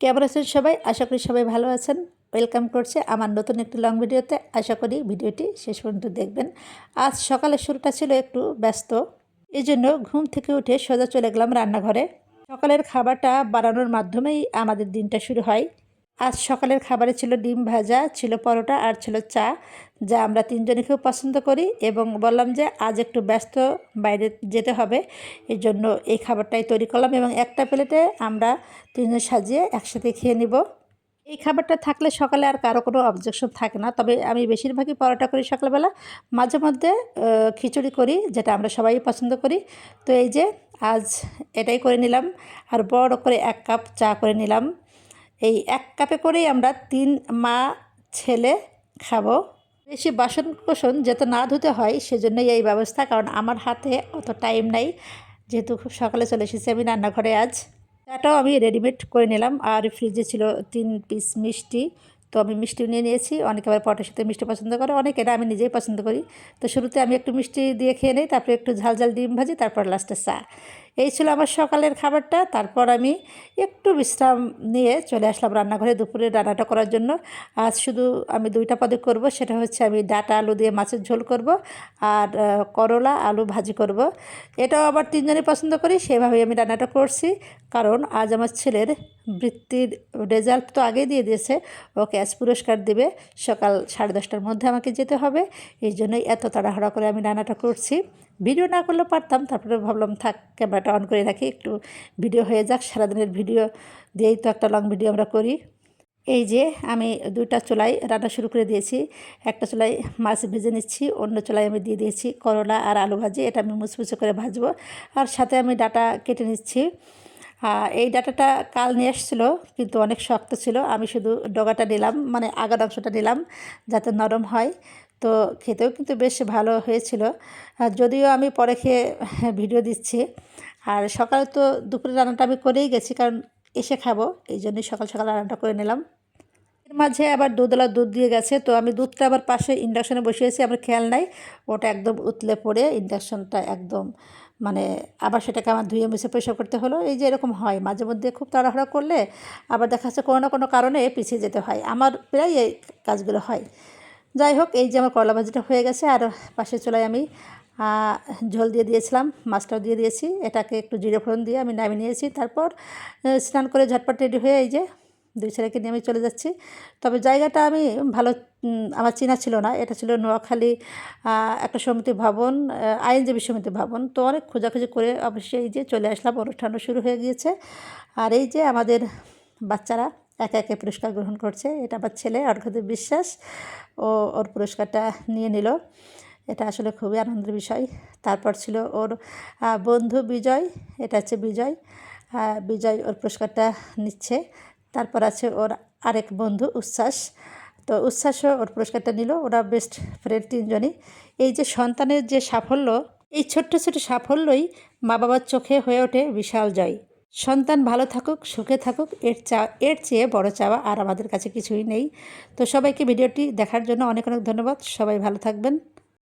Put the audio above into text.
কেমন আছেন সবাই? আশা করি সবাই ভালো আছেন। ওয়েলকাম করছে আমার নতুন একটি লং ভিডিওতে আশা করি ভিডিওটি শেষ পর্যন্ত দেখবেন। আজ সকালের শুরুটা ছিল একটু ব্যস্ত। এই জন্য ঘুম থেকে উঠে সোজা চলে গেলাম রান্নাঘরে। সকালের খাবারটা বানানোর মাধ্যমেই আমাদের দিনটা শুরু হয়। আজ সকালের খাবারে ছিল ডিম ভাজা, ছিল পরোটা আর ছিল চা, যা আমরা তিনজনে খুব পছন্দ করি এবং বললাম যে আজ একটু ব্যস্ত বাইরে যেতে হবে, এই জন্য এই খাবারটাই তৈরি করলাম এবং একটা প্লেটে আমরা তিনজন সাজিয়ে একসাথে খেয়ে নিব। এই খাবারটা থাকলে সকালে আর কারও কোনো অবজেকশন থাকে না, তবে আমি বেশিরভাগই পরোটা করি সকালবেলা। মাঝে মধ্যে খিচুড়ি করি, যেটা আমরা সবাই পছন্দ করি। তো এই যে, আজ এটাই করে নিলাম, আর বড় করে এক কাপ চা করে নিলাম। এই এক কাপে করেই আমরা তিন মা ছেলে খাব। বেশি বাসন কোসন যাতে না ধুতে হয়, সেজন্যই এই ব্যবস্থা, কারণ আমার হাতে অত টাইম নাই। যেহেতু খুব সকালে চলে এসেছি আমি রান্নাঘরে আজ। চাটাও আমি রেডিমেড করে নিলাম, আর ফ্রিজে ছিল তিন পিস মিষ্টি। তো আমি মিষ্টি নিয়ে নিয়েছি, অনেকে আবার পটের সাথে মিষ্টি পছন্দ করে, অনেকে এটা আমি নিজেই পছন্দ করি। তো শুরুতে আমি একটু মিষ্টি দিয়ে খেয়ে নিই, তারপরে একটু ঝাল ঝাল ডিম ভাজি, তারপর লাস্টে চা। এই ছিল আমার সকালের খাবারটা। তারপর আমি একটু বিশ্রাম নিয়ে চলে আসলাম রান্নাঘরে দুপুরে রান্নাটা করার জন্য। আজ শুধু আমি দুইটা পদে করব, সেটা হচ্ছে আমি ডাটা আলু দিয়ে মাছের ঝোল করব আর করলা আলু ভাজি করব। এটাও আবার তিনজনই পছন্দ করি, সেভাবেই আমি রান্নাটা করছি। কারণ আজ আমার ছেলের বৃত্তির রেজাল্ট তো আগেই দিয়ে দিয়েছে, ও ক্যাশ পুরস্কার দেবে, সকাল সাড়ে দশটার মধ্যে আমাকে যেতে হবে। এই জন্যই এত তাড়াহুড়া করে আমি রান্নাটা করছি। ভিডিও না করলে পারতাম, তারপরে ভাবলাম থাক, ক্যামেরাটা অন করে রাখি, একটু ভিডিও হয়ে যাক, সারাদিনের ভিডিও দিয়েই তো একটা লং ভিডিও আমরা করি। এই যে আমি দুইটা চুলাই রান্না শুরু করে দিয়েছি, একটা চুলাই মাছ ভেজে নিচ্ছি, অন্য চুলাই আমি দিয়ে দিয়েছি করলা আর আলু ভাজি, এটা আমি মুচমুচে করে ভাজবো, আর সাথে আমি ডাটা কেটে নিচ্ছি। এই ডাটাটা কাল নিয়ে এসেছিল, কিন্তু অনেক শক্ত ছিল। আমি শুধু ডগাটা নিলাম মানে আগার অংশটা নিলাম, যাতে নরম হয়। তো খেতেও কিন্তু বেশ ভালো হয়েছিল। যদিও আমি পরে খেয়ে ভিডিও দিচ্ছি। আর সকালে তো দুপুরে রান্নাটা আমি করেই গেছি, কারণ এসে খাব। এই জন্যই সকাল সকাল রান্নাটা করে নিলাম। মাঝে আবার দুধওয়ালা দুধ দিয়ে গেছে, তো আমি দুধটা আবার পাশে ইন্ডাকশনে বসিয়েছি, আমার খেয়াল নাই। ওটা একদম উতলে পড়ে ইন্ডাকশনটা একদম মানে আবার সেটাকে আমার ধুয়ে মুছে পরিষ্কার করতে হলো। এই যে এরকম হয়, মাঝে মধ্যে খুব তাড়াহুড়া করলে আবার দেখা যাচ্ছে কোনো না কোনো কারণে পিছিয়ে যেতে হয়। আমার প্রায় এই কাজগুলো হয়। যাই হোক, এই যে আমার করলা ভাজিটা হয়ে গেছে, আর পাশে চুলায় আমি ঝোল দিয়ে দিয়েছিলাম, মাছটাও দিয়ে দিয়েছি। এটাকে একটু জিরে ফোড়ন দিয়ে আমি নামিয়ে নিয়েছি। তারপর স্নান করে ঝটপট রেডি হয়ে এই যে দুই ছেলেকে নিয়ে আমি চলে যাচ্ছি। তবে জায়গাটা আমি ভালো আমার চেনা ছিল না। এটা ছিল নোয়াখালী একটা সমিতি ভবন আইনজীবী সমিতি ভবন। তো অনেক খোঁজাখুঁজি করে অবশ্যই এই যে চলে আসলাম, অনুষ্ঠানও শুরু হয়ে গিয়েছে। আর এই যে আমাদের বাচ্চারা একে একে পুরস্কার গ্রহণ করছে, এটা আমার ছেলে অর্ঘদেব বিশ্বাস। ও, ওর পুরস্কারটা নিয়ে নিল। এটা আসলে খুবই আনন্দের বিষয়। তারপর ছিল ওর বন্ধু বিজয়, এটা হচ্ছে বিজয়। বিজয় ওর পুরস্কারটা নিচ্ছে। তারপর আছে ওর আরেক বন্ধু উচ্ছ্বাস। তো উচ্ছ্বাসও ওর পুরস্কারটা নিল, ওরা বেস্ট ফ্রেন্ড তিনজনই। এই যে সন্তানের যে সাফল্য, এই ছোট্ট ছোট সাফল্যই মা বাবার চোখে হয়ে ওঠে বিশাল জয়। সন্তান ভালো থাকুক, সুখে থাকুক, এর চা, এর চেয়ে বড় চাওয়া আর আমাদের কাছে কিছুই নেই। তো সবাইকে ভিডিওটি দেখার জন্য অনেক অনেক ধন্যবাদ। সবাই ভালো থাকবেন।